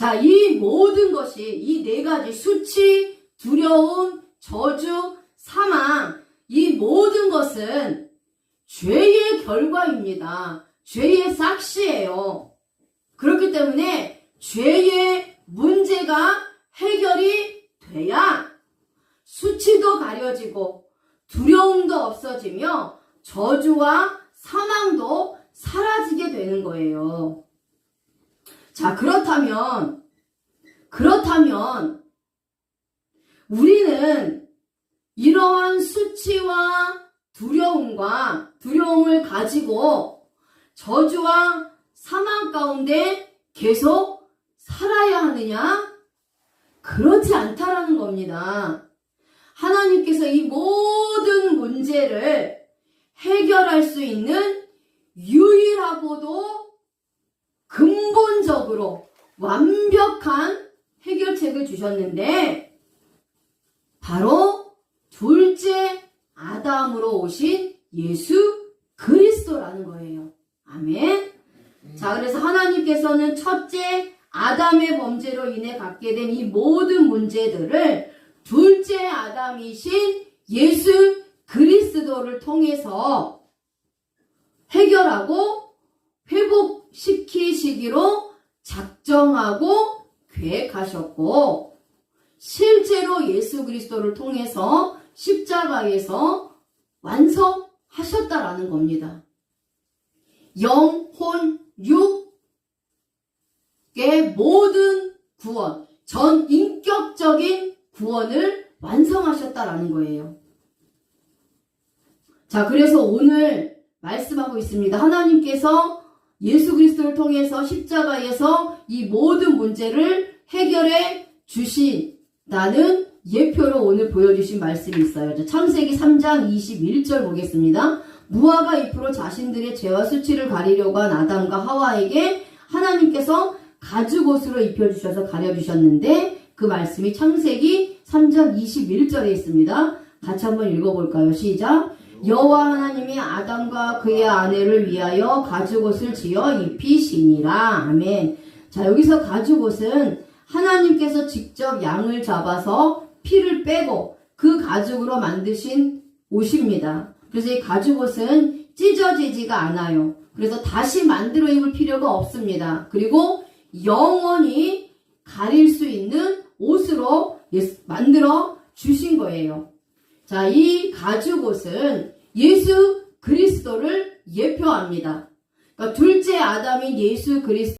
자, 이 모든 것이 이 네 가지 수치, 두려움, 저주, 사망, 이 모든 것은 죄의 결과입니다. 죄의 삭시예요. 그렇기 때문에 죄의 문제가 해결이 돼야 수치도 가려지고 두려움도 없어지며 저주와 사망도 사라지게 되는 거예요. 자, 그렇다면, 그렇다면, 우리는 이러한 수치와 두려움과 두려움을 가지고 저주와 사망 가운데 계속 살아야 하느냐? 그렇지 않다라는 겁니다. 하나님께서 이 모든 문제를 해결할 수 있는 유일하고도 근본적으로 완벽한 해결책을 주셨는데 바로 둘째 아담으로 오신 예수 그리스도라는 거예요. 아멘. 자, 그래서 하나님께서는 첫째 아담의 범죄로 인해 갖게 된 이 모든 문제들을 둘째 아담이신 예수 그리스도를 통해서 해결하고 회복시키시기로 작정하고 계획하셨고 실제로 예수 그리스도를 통해서 십자가에서 완성하셨다라는 겁니다. 영혼 육의 모든 구원, 전 인격적인 구원을 완성하셨다라는 거예요. 자, 그래서 오늘 말씀하고 있습니다. 하나님께서 예수 그리스도를 통해서 십자가에서 이 모든 문제를 해결해 주신다는 예표로 오늘 보여주신 말씀이 있어요. 자, 창세기 3장 21절 보겠습니다. 무화과 잎으로 자신들의 죄와 수치를 가리려고 한 아담과 하와에게 하나님께서 가죽옷으로 입혀주셔서 가려주셨는데 그 말씀이 창세기 3장 21절에 있습니다. 같이 한번 읽어볼까요? 시작. 여호와 하나님이 아담과 그의 아내를 위하여 가죽옷을 지어 입히시니라. 아멘. 자, 여기서 가죽옷은 하나님께서 직접 양을 잡아서 피를 빼고 그 가죽으로 만드신 옷입니다. 그래서 이 가죽옷은 찢어지지가 않아요. 그래서 다시 만들어 입을 필요가 없습니다. 그리고 영원히 가릴 수 있는 옷으로 만들어 주신 거예요. 자, 이 가죽옷은 예수 그리스도를 예표합니다. 그러니까 둘째 아담인 예수 그리스도